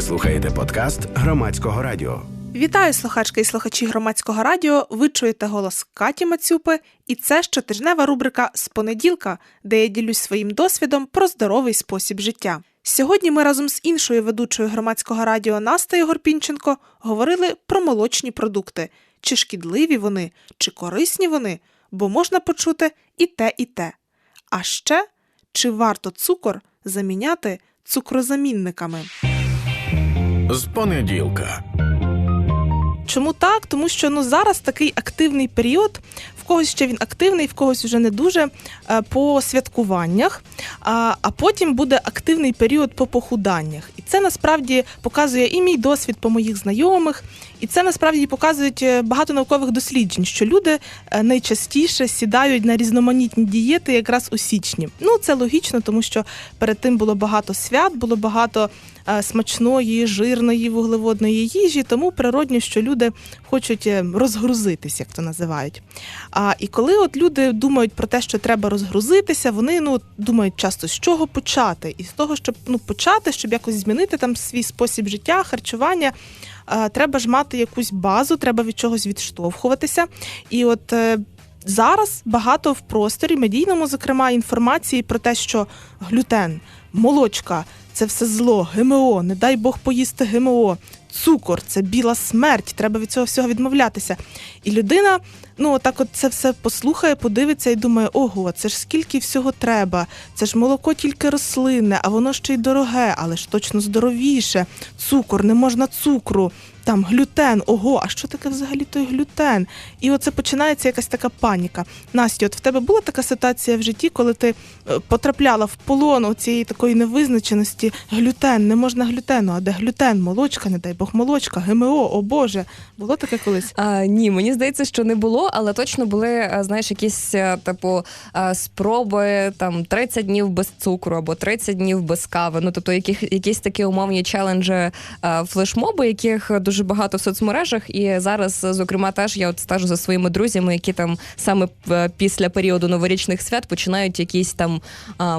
Ви слухаєте подкаст громадського радіо. Вітаю слухачки і слухачі громадського радіо. Ви чуєте голос Каті Мацюпи, і це щотижнева рубрика з понеділка, де я ділюсь своїм досвідом про здоровий спосіб життя. Сьогодні ми разом з іншою ведучою громадського радіо Настею Горпінченко говорили про молочні продукти, чи шкідливі вони, чи корисні вони, бо можна почути і те, і те. А ще чи варто цукор заміняти цукрозамінниками? З понеділка. Чому так? Тому що ну зараз такий активний період. Когось ще він активний, в когось вже не дуже е, по святкуваннях. А а потім буде активний період по похуданнях. І це насправді показує і мій досвід по моїх знайомих, і це насправді показують е, багато наукових досліджень, що люди е, найчастіше сідають на різноманітні дієти якраз у січні. Ну це логічно, тому що перед тим було багато свят, було багато. Смачної, жирної, вуглеводної їжі, тому природньо, що люди хочуть розгрузитись, як то називають. А і коли от люди думають про те, що треба розгрузитися, вони ну думають часто з чого почати, і з того, щоб ну почати, щоб якось змінити там свій спосіб життя, харчування. Треба ж мати якусь базу, треба від чогось відштовхуватися. І от е, зараз багато в просторі медійному, зокрема, інформації про те, що глютен, молочка це все зло, ГМО, не дай Бог поїсти ГМО, цукор це біла смерть, треба від цього всього відмовлятися. І людина, ну так, от це все послухає, подивиться і думає: ого, це ж скільки всього треба, це ж молоко тільки рослинне, а воно ще й дороге, але ж точно здоровіше. Цукор, не можна цукру там глютен, ого, а що таке взагалі той глютен? І оце починається якась така паніка. Настя, от в тебе була така ситуація в житті, коли ти е, потрапляла в полон цієї такої невизначеності глютен, не можна глютену, а де глютен, молочка, не дай Бог, молочка, ГМО, о Боже. Було таке колись? А, Ні, мені здається, що не було, але точно були, е, знаєш, якісь е, типу спроби там 30 днів без цукру або 30 днів без кави. Ну тобто, яких якісь такі умовні челенджі флешмоби, яких дуже дуже багато в соцмережах, і зараз, зокрема, теж я от стежу за своїми друзями, які там саме е, після періоду новорічних свят починають якісь там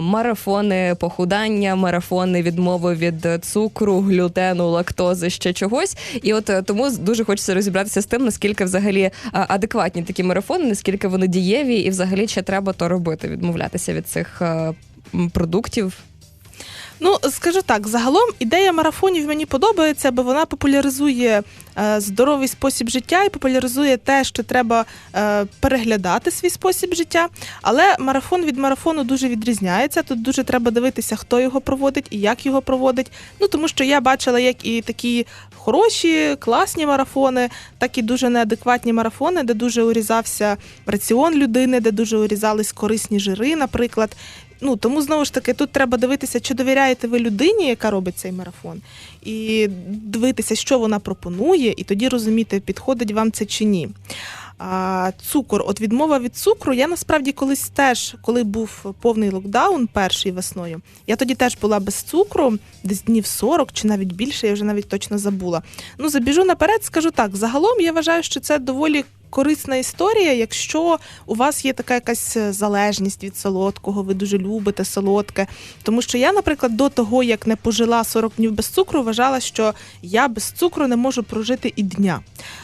марафони похудання, марафони відмови від цукру, глютену, лактози, ще чогось. І от е, тому дуже хочеться розібратися з тим, наскільки взагалі адекватні такі марафони, наскільки вони дієві, і взагалі ще треба то робити, відмовлятися від цих е, продуктів. Ну, скажу так, загалом ідея марафонів мені подобається, бо вона популяризує е, здоровий спосіб життя і популяризує те, що треба е, переглядати свій спосіб життя. Але марафон від марафону дуже відрізняється. Тут дуже треба дивитися, хто його проводить і як його проводить. Ну тому що я бачила, як і такі хороші, класні марафони, так і дуже неадекватні марафони, де дуже урізався раціон людини, де дуже урізались корисні жири, наприклад. Ну тому знову ж таки тут треба дивитися, чи довіряєте ви людині, яка робить цей марафон, і дивитися, що вона пропонує, і тоді розуміти, підходить вам це чи ні. А цукор, от відмова від цукру, я насправді колись теж, коли був повний локдаун перший весною, я тоді теж була без цукру, десь днів 40 чи навіть більше, я вже навіть точно забула. Ну забіжу наперед, скажу так: загалом я вважаю, що це доволі корисна історія, якщо у вас є така якась залежність від солодкого, ви дуже любите солодке. Тому що я, наприклад, до того, як не пожила 40 днів без цукру, вважала, що я без цукру не можу прожити і дня.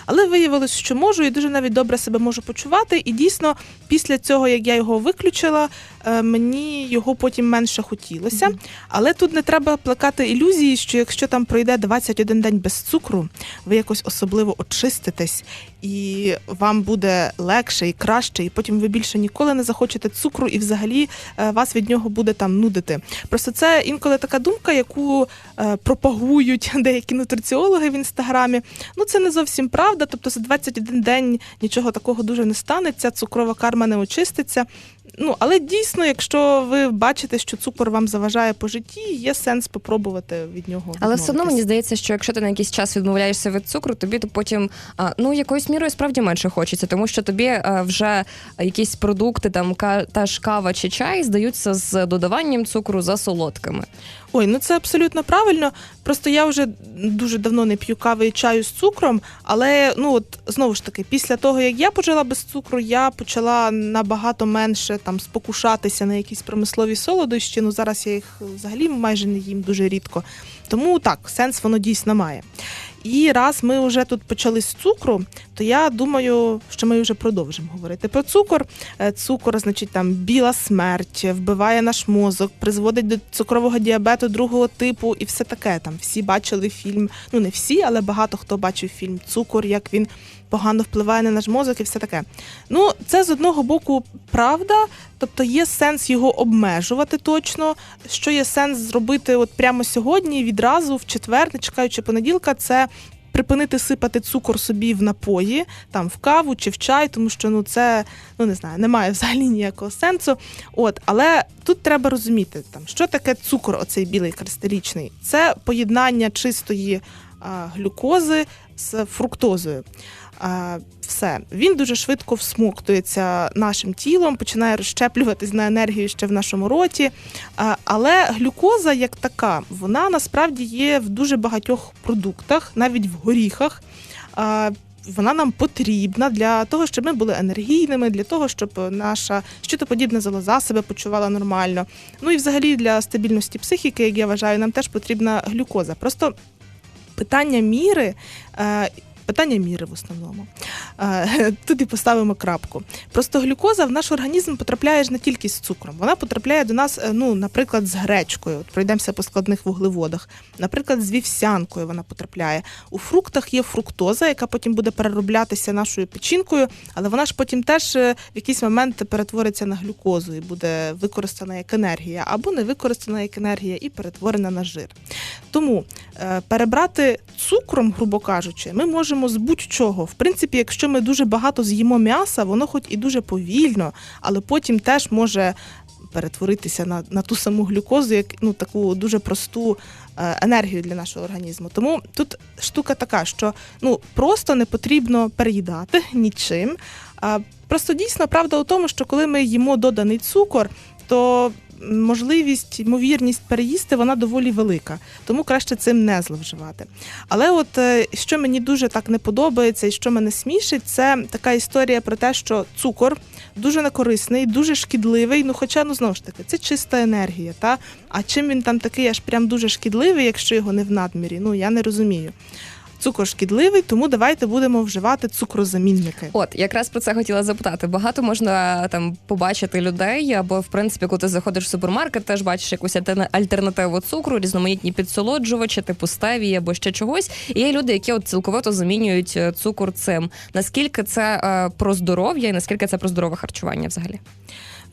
Але виявилось, що можу, і дуже навіть добре себе можу почувати. І дійсно, після цього, як я його виключила, мені його потім менше хотілося. Але тут не треба плекати ілюзії, що якщо там пройде 21 день без цукру, ви якось особливо очиститесь і вам буде легше і краще, і потім ви більше ніколи не захочете цукру, і взагалі е, вас від нього буде там нудити. Просто це інколи така думка, яку е, пропагують деякі нутриціологи в інстаграмі. Ну це не зовсім правда. Тобто за 21 день нічого такого дуже не станеться, цукрова карма не очиститься. Ну, але дійсно, якщо ви бачите, що цукор вам заважає по житті, є сенс спробувати від нього. Але все одно мені здається, що якщо ти на якийсь час відмовляєшся від цукру, тобі то потім ну якоюсь мірою справді менше хочеться, тому що тобі вже якісь продукти, там та ж кава чи чай здаються з додаванням цукру за солодкими. Ой, ну це абсолютно правильно. Просто я вже дуже давно не п'ю кави і чаю з цукром, але ну от знову ж таки, після того як я почала без цукру, я почала набагато менше там спокушатися на якісь промислові солодощі. Ну зараз я їх взагалі майже не їм дуже рідко. Тому так, сенс воно дійсно має. І раз ми вже тут почали з цукру, то я думаю, що ми вже продовжимо говорити про цукор. Е, Цукор, значить, там біла смерть, вбиває наш мозок, призводить до цукрового діабету другого типу і все таке. Там всі бачили фільм. Ну не всі, але багато хто бачив фільм Цукор, як він погано впливає на наш мозок і все таке. Ну, це з одного боку правда, тобто є сенс його обмежувати точно. Що є сенс зробити от прямо сьогодні, відразу, в четвер, не чекаючи понеділка, це. Припинити сипати цукор собі в напої, там в каву чи в чай, тому що ну це ну не знаю, немає взагалі ніякого сенсу. От, але тут треба розуміти, там що таке цукор, оцей білий кристалічний. Це поєднання чистої глюкози з фруктозою. Все, він дуже швидко всмоктується нашим тілом, починає розщеплюватись на енергію ще в нашому роті. Але глюкоза, як така, вона насправді є в дуже багатьох продуктах, навіть в горіхах. Вона нам потрібна для того, щоб ми були енергійними, для того, щоб наша щитоподібна залоза себе почувала нормально. Ну і взагалі для стабільності психіки, як я вважаю, нам теж потрібна глюкоза. Просто питання міри. Питання міри в основному. Е, Тут і поставимо крапку. Просто глюкоза в наш організм потрапляє ж не тільки з цукром. Вона потрапляє до нас, е, ну, наприклад, з гречкою. От пройдемося по складних вуглеводах. Наприклад, з вівсянкою вона потрапляє. У фруктах є фруктоза, яка потім буде перероблятися нашою печінкою, але вона ж потім теж е, в якийсь момент перетвориться на глюкозу і буде використана як енергія, або не використана як енергія і перетворена на жир. Тому перебрати цукром, грубо кажучи, ми можемо з будь-чого. В принципі, якщо ми дуже багато з'їмо м'яса, воно хоч і дуже повільно, але потім теж може перетворитися на, на ту саму глюкозу, як ну таку дуже просту е, енергію для нашого організму. Тому тут штука така, що ну просто не потрібно переїдати нічим. Просто дійсно правда у тому, що коли ми їмо доданий цукор, то можливість, ймовірність переїсти вона доволі велика, тому краще цим не зловживати. Але от е, що мені дуже так не подобається і що мене смішить, це така історія про те, що цукор дуже некорисний, дуже шкідливий. Ну, хоча, ну знову ж таки, це чиста енергія. Та? А чим він там такий аж прям дуже шкідливий, якщо його не в надмірі? Ну я не розумію. Цукор шкідливий, тому давайте будемо вживати цукрозамінники. От якраз про це хотіла запитати. Багато можна там побачити людей, або в принципі, коли ти заходиш в супермаркет, теж бачиш якусь альтерна- альтернативу цукру, різноманітні підсолоджувачі, типу стевії або ще чогось. І є люди, які от цілковито замінюють е, цукор цим. Наскільки це е, про здоров'я і наскільки це про здорове харчування взагалі?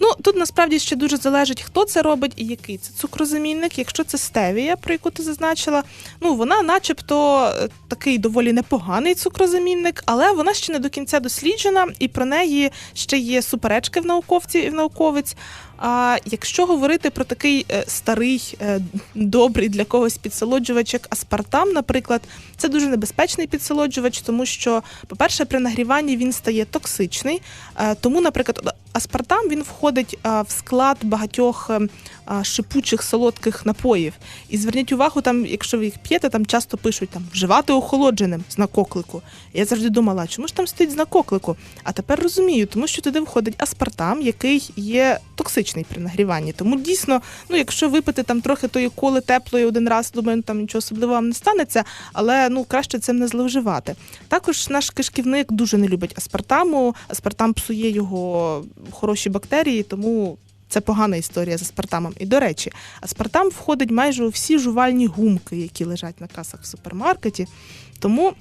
Ну тут насправді ще дуже залежить, хто це робить і який це цукрозамінник. Якщо це стевія, про яку ти зазначила, ну вона, начебто, е, такий доволі непоганий цукрозамінник, але вона ще не до кінця досліджена, і про неї ще є суперечки в науковців і в науковиць. А якщо говорити про такий е, старий, е, добрий для когось підсолоджувач, як аспартам, наприклад, це дуже небезпечний підсолоджувач, тому що, по-перше, при нагріванні він стає токсичний. Е, Тому, наприклад, аспартам він входить в склад багатьох шипучих солодких напоїв. І зверніть увагу, там, якщо ви їх п'єте, там часто пишуть там вживати охолодженим знак оклику. Я завжди думала, чому ж там стоїть знак оклику? А тепер розумію, тому що туди входить аспартам, який є токсичний при нагріванні. Тому дійсно, ну якщо випити там трохи тої коли теплої один раз, думаю, там нічого особливого вам не станеться, але ну краще цим не зловживати. Також наш кишківник дуже не любить аспартаму. Аспартам псує його хороші бактерії, тому. Це погана історія з аспартамом. І до речі, аспартам входить майже у всі жувальні гумки, які лежать на касах в супермаркеті. Тому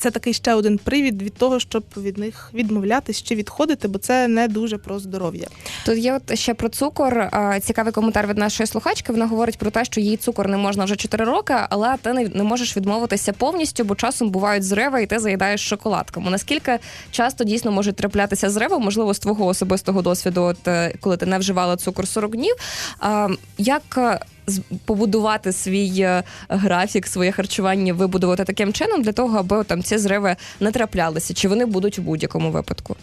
це такий ще один привід від того, щоб від них відмовлятись чи відходити, бо це не дуже про здоров'я. Тут є от ще про цукор. Цікавий коментар від нашої слухачки. Вона говорить про те, що їй цукор не можна вже 4 роки, але ти не, можеш відмовитися повністю, бо часом бувають зриви, і ти заїдаєш шоколадками. Наскільки часто дійсно можуть траплятися зриви, можливо, з твого особистого досвіду, от е, коли ти не вживала цукор 40 днів. Як побудувати свій е, графік, своє харчування, вибудувати таким чином для того, аби там ці зриви не траплялися? Чи вони будуть у будь-якому випадку?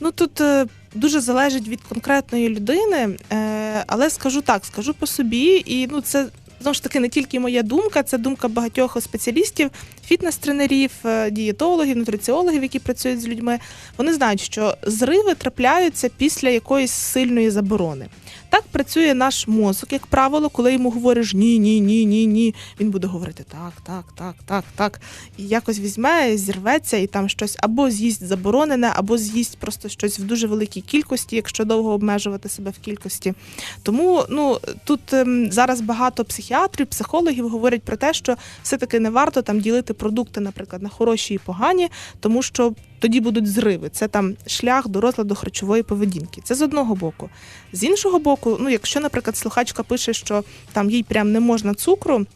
Ну тут е, дуже залежить від конкретної людини, е, але скажу так, скажу по собі, і ну це знову ж таки не тільки моя думка, це думка багатьох спеціалістів, фітнес-тренерів, дієтологів, нутриціологів, які працюють з людьми. Вони знають, що зриви трапляються після якоїсь сильної заборони. Так працює наш мозок, як правило, коли йому говориш ні, ні, ні, ні, ні. Він буде говорити так, так, так, так, так. І якось візьме, зірветься і там щось або з'їсть заборонене, або з'їсть просто щось в дуже великій кількості, якщо довго обмежувати себе в кількості. Тому ну тут ем, зараз багато психіатрів, психологів говорять про те, що все-таки не варто там ділити продукти, наприклад, на хороші і погані, тому що тоді будуть зриви. Це там шлях до розладу харчової поведінки. Це з одного боку. З іншого боку, ну якщо, наприклад, слухачка пише, що там їй прям не можна цукру.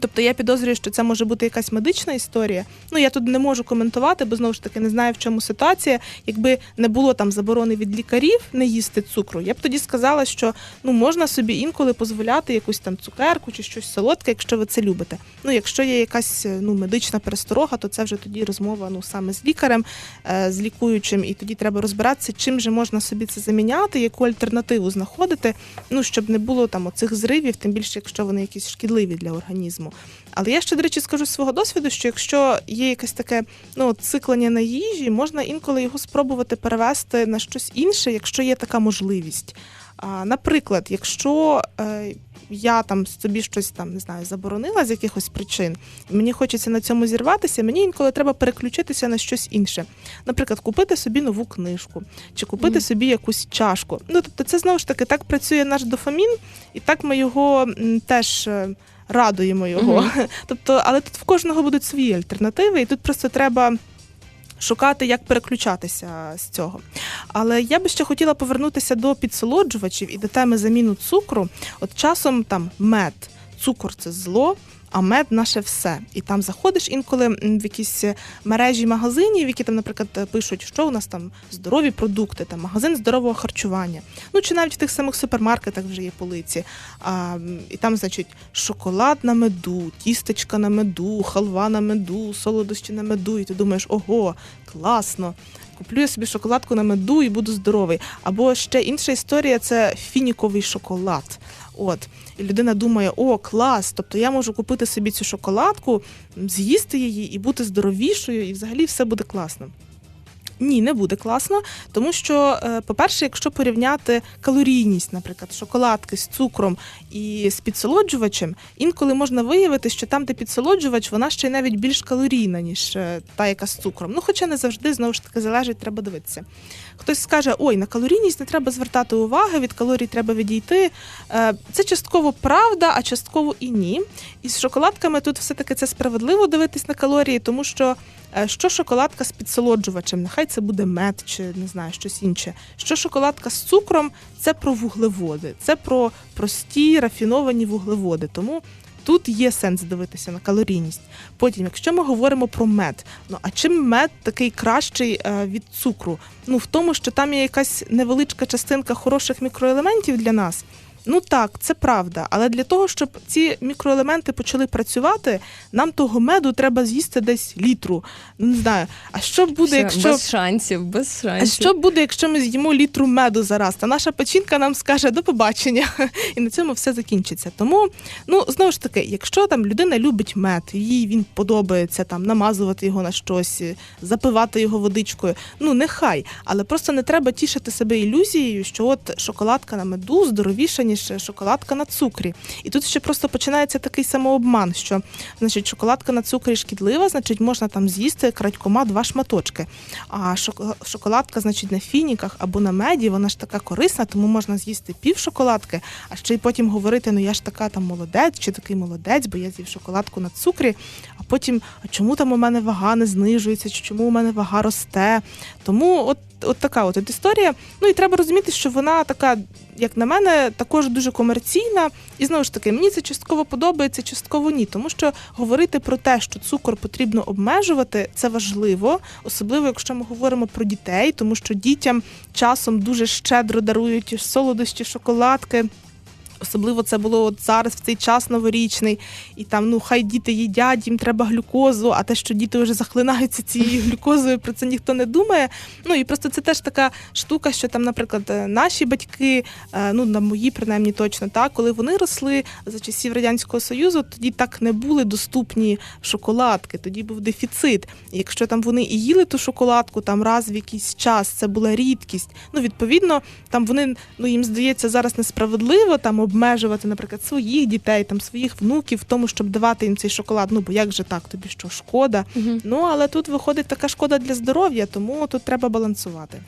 Тобто я підозрюю, що це може бути якась медична історія. Ну я тут не можу коментувати, бо знову ж таки не знаю, в чому ситуація. Якби не було там заборони від лікарів не їсти цукру, я б тоді сказала, що ну можна собі інколи дозволяти якусь там цукерку чи щось солодке, якщо ви це любите. Ну, якщо є якась ну медична пересторога, то це вже тоді розмова ну саме з лікарем, е, з лікуючим, і тоді треба розбиратися, чим же можна собі це заміняти, яку альтернативу знаходити, ну щоб не було там оцих зривів, тим більше, якщо вони якісь шкідливі для організму. Але я ще, до речі, скажу з свого досвіду, що якщо є якесь таке ну, циклення на їжі, можна інколи його спробувати перевести на щось інше, якщо є така можливість. Наприклад, якщо е, я там собі щось там не знаю, заборонила з якихось причин, і мені хочеться на цьому зірватися, мені інколи треба переключитися на щось інше. Наприклад, купити собі нову книжку чи купити Мгм. собі якусь чашку. Ну тобто, це знову ж таки так працює наш дофамін, і так ми його теж. Радуємо його, Мгм. тобто, але тут в кожного будуть свої альтернативи, і тут просто треба шукати, як переключатися з цього. Але я би ще хотіла повернутися до підсолоджувачів і до теми заміну цукру. От часом там мед, цукор це зло. А мед наше все. І там заходиш інколи в якісь мережі магазинів, які там, наприклад, пишуть, що у нас там здорові продукти, там магазин здорового харчування. Ну чи навіть в тих самих супермаркетах вже є полиці. А, і там, значить, шоколад на меду, тістечка на меду, халва на меду, солодощі на меду. І ти думаєш, ого, класно. Куплю я собі шоколадку на меду і буду здоровий. Або ще інша історія це фініковий шоколад. От, і людина думає, о, клас! Тобто я можу купити собі цю шоколадку, з'їсти її і бути здоровішою, і взагалі все буде класно. Ні, не буде класно, тому що, е, по-перше, якщо порівняти калорійність, наприклад, шоколадки з цукром і з підсолоджувачем, інколи можна виявити, що там, де підсолоджувач, вона ще й навіть більш калорійна, ніж е, та, яка з цукром. Ну, хоча не завжди знову ж таки залежить, треба дивитися. Хтось скаже, ой, на калорійність не треба звертати уваги, від калорій треба відійти. Е, Це частково правда, а частково і ні. І з шоколадками тут все-таки це справедливо дивитись на калорії, тому що е, що шоколадка з підсолоджувачем, нехай це буде мед чи не знаю, щось інше. Що шоколадка з цукром це про вуглеводи, це про прості рафіновані вуглеводи. Тому тут є сенс дивитися на калорійність. Потім, якщо ми говоримо про мед, ну а чим мед такий кращий е, від цукру? Ну в тому, що там є якась невеличка частинка хороших мікроелементів для нас. Ну так, це правда. Але для того, щоб ці мікроелементи почали працювати, нам того меду треба з'їсти десь літру. Ну, Не знаю. А що буде, Все, якщо без шансів, без а що буде, якщо ми з'їмо літру меду зараз? Та наша печінка нам скаже до побачення, і на цьому все закінчиться. Тому, ну знову ж таки, якщо там людина любить мед, їй він подобається там намазувати його на щось, запивати його водичкою. Ну нехай, але просто не треба тішити себе ілюзією, що от шоколадка на меду здоровіша, ніж шоколадка на цукрі. І тут ще просто починається такий самообман, що значить шоколадка на цукрі шкідлива, значить можна там з'їсти крадькома два шматочки. А шоколадка, значить, на фініках або на меді, вона ж така корисна, тому можна з'їсти пів шоколадки, а ще й потім говорити: ну я ж така там молодець чи такий молодець, бо я з'їв шоколадку на цукрі. А потім, а чому там у мене вага не знижується, чи чому у мене вага росте? Тому от. От така от, історія. Ну і треба розуміти, що вона така, як на мене, також дуже комерційна. І знову ж таки, мені це частково подобається, частково ні. Тому що говорити про те, що цукор потрібно обмежувати, це важливо, особливо якщо ми говоримо про дітей, тому що дітям часом дуже щедро дарують солодощі, шоколадки. Особливо це було от зараз в цей час новорічний, і там ну хай діти їдять, їм треба глюкозу, а те, що діти вже захлинаються цією глюкозою, про це ніхто не думає. Ну і просто це теж така штука, що там, наприклад, е, наші батьки, е, ну на мої принаймні точно так, коли вони росли за часів радянського союзу, тоді так не були доступні шоколадки, тоді був дефіцит. І якщо там вони і їли ту шоколадку там раз в якийсь час, це була рідкість. Ну відповідно, там вони ну їм здається зараз несправедливо там обмежувати, наприклад, своїх дітей, там своїх внуків в тому, щоб давати їм цей шоколад. Ну бо як же так, тобі що шкода? Ну але тут виходить така шкода для здоров'я, тому тут треба балансувати.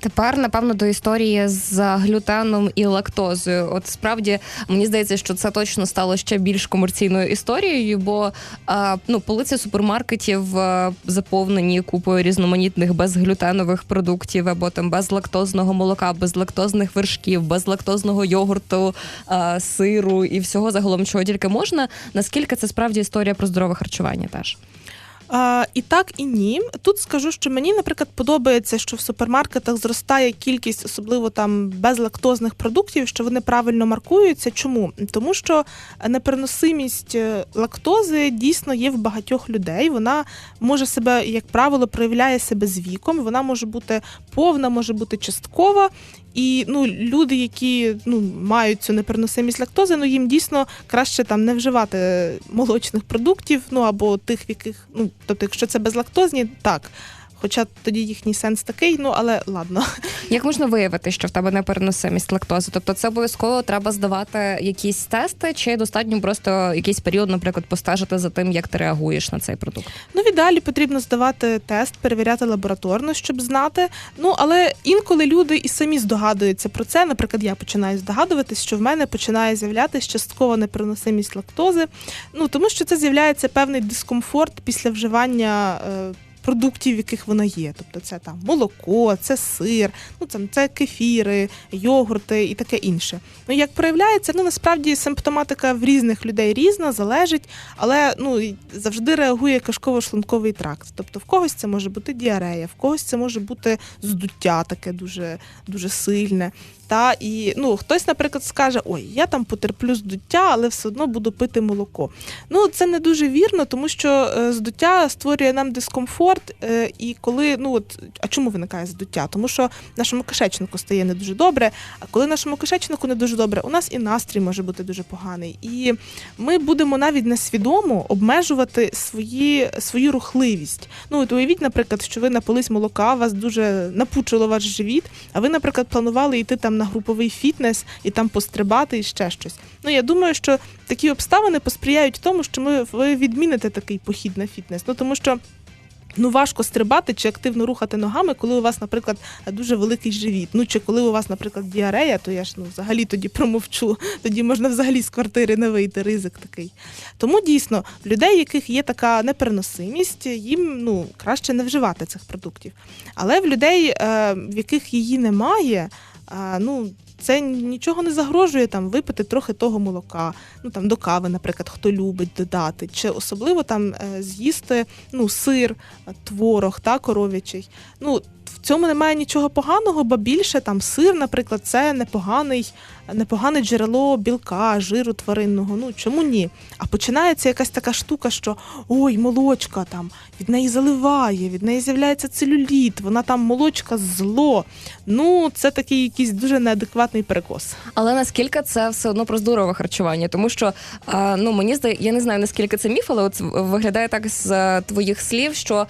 Тепер, напевно, до історії з глютеном і лактозою. От справді мені здається, що це точно стало ще більш комерційною історією, бо а, ну, полиці супермаркетів а, заповнені купою різноманітних безглютенових продуктів або там безлактозного молока, безлактозних вершків, безлактозного йогурту, а, сиру і всього загалом, чого тільки можна. Наскільки це справді історія про здорове харчування теж? А, і так, і ні. Тут скажу, що мені, наприклад, подобається, що в супермаркетах зростає кількість, особливо там безлактозних продуктів, що вони правильно маркуються. Чому? Тому що непереносимість е, лактози дійсно є в багатьох людей. Вона може себе, як правило, проявляє себе з віком. Вона може бути повна, може бути часткова. І ну, люди, які ну, мають цю непереносимість лактози, ну їм дійсно краще там не вживати молочних продуктів, ну або тих, в яких, ну тобто, якщо це безлактозні, так. Хоча тоді їхній сенс такий, ну але ладно. Як можна виявити, що в тебе непереносимість лактози? Тобто це обов'язково треба здавати якісь тести, чи достатньо просто якийсь період, наприклад, постежити за тим, як ти реагуєш на цей продукт? Ну, в ідеалі потрібно здавати тест, перевіряти лабораторно, щоб знати. Ну але інколи люди і самі здогадуються про це. Наприклад, я починаю здогадуватись, що в мене починає з'являтися часткова непереносимість лактози. Ну тому що це з'являється певний дискомфорт після вживання. Е, Продуктів, в яких вона є, тобто це там молоко, це сир, ну там це кефіри, йогурти і таке інше. Ну як проявляється, ну насправді симптоматика в різних людей різна, залежить, але ну завжди реагує кишково-шлунковий тракт. Тобто в когось це може бути діарея, в когось це може бути здуття таке дуже, дуже сильне. Та і ну хтось, наприклад, скаже: Ой, я там потерплю здуття, але все одно буду пити молоко. Ну це не дуже вірно, тому що е, здуття створює нам дискомфорт. е, І коли ну от а чому виникає здуття? Тому що нашому кишечнику стає не дуже добре. А коли нашому кишечнику не дуже добре, у нас і настрій може бути дуже поганий. І ми будемо навіть несвідомо обмежувати свої, свою рухливість. Ну от уявіть, наприклад, що ви напились молока, вас дуже напучило ваш живіт, а ви, наприклад, планували йти там на груповий фітнес і там пострибати і ще щось. Ну я думаю, що такі обставини посприяють тому, що ми ви відміните такий похід на фітнес. Ну тому що. Ну, важко стрибати чи активно рухати ногами, коли у вас, наприклад, дуже великий живіт. Ну чи коли у вас, наприклад, діарея, то я ж ну взагалі тоді промовчу. Тоді можна взагалі з квартири не вийти, ризик такий. Тому дійсно, людей, яких є така непереносимість, їм ну краще не вживати цих продуктів. Але в людей, е, в яких її немає, е, ну. Це нічого не загрожує там випити трохи того молока, ну там до кави, наприклад, хто любить додати, чи особливо там е, з'їсти ну, сир, творог та коров'ячий. Ну в цьому немає нічого поганого, бо більше там сир, наприклад, це непоганий, непогане джерело білка, жиру тваринного. Ну чому ні? А починається якась така штука, що ой, молочка там від неї заливає, від неї з'являється целюліт, вона там молочка зло. Ну це такий якийсь дуже неадекватний перекос. Але наскільки це все одно про здорове харчування? Тому що ну мені здає, я не знаю наскільки це міф, але от виглядає так з е, твоїх слів, що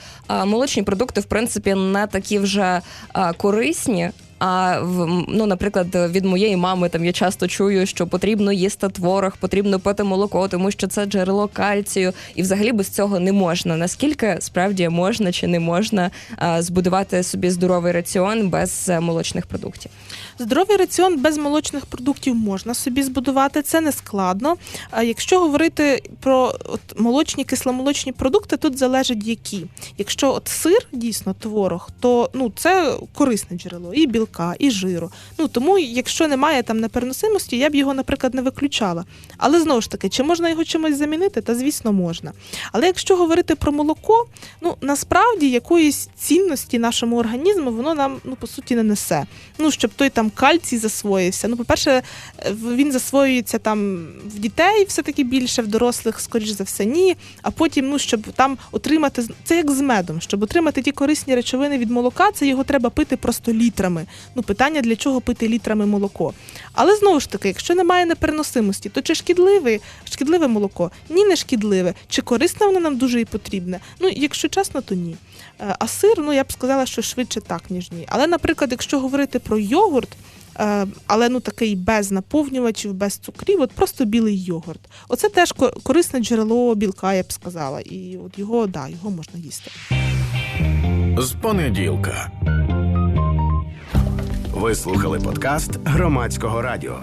молочні продукти в принципі не такі вже а, корисні. А ну, наприклад, від моєї мами там я часто чую, що потрібно їсти творог, потрібно пити молоко, тому що це джерело кальцію, і взагалі без цього не можна. Наскільки справді можна чи не можна а, збудувати собі здоровий раціон без е, молочних продуктів? Здоровий раціон без молочних продуктів можна собі збудувати, це не складно. А якщо говорити про от молочні кисломолочні продукти, тут залежить які. Якщо от сир, дійсно творог, то ну це корисне джерело і білка. Білка, і жиру. Ну тому, якщо немає там непереносимості, я б його, наприклад, не виключала. Але знову ж таки, чи можна його чимось замінити? Та звісно, можна. Але якщо говорити про молоко, ну насправді якоїсь цінності нашому організму воно нам ну по суті не несе. Ну щоб той там кальцій засвоївся. Ну, по-перше, він засвоюється там в дітей все-таки більше, в дорослих, скоріш за все, ні. А потім, ну щоб там отримати це як з медом, щоб отримати ті корисні речовини від молока, це його треба пити просто літрами. Ну, питання для чого пити літрами молоко. Але знову ж таки, якщо немає непереносимості, то чи шкідливе, шкідливе молоко? Ні, не шкідливе. Чи корисне воно нам дуже і потрібне? Ну, якщо чесно, то ні. Е, А сир, ну я б сказала, що швидше так, ніж ні. Але, наприклад, якщо говорити про йогурт, е, але ну такий без наповнювачів, без цукрів, от просто білий йогурт. Оце теж корисне джерело білка, я б сказала. І от його, да, його можна їсти. З понеділка. Ви слухали подкаст громадського радіо.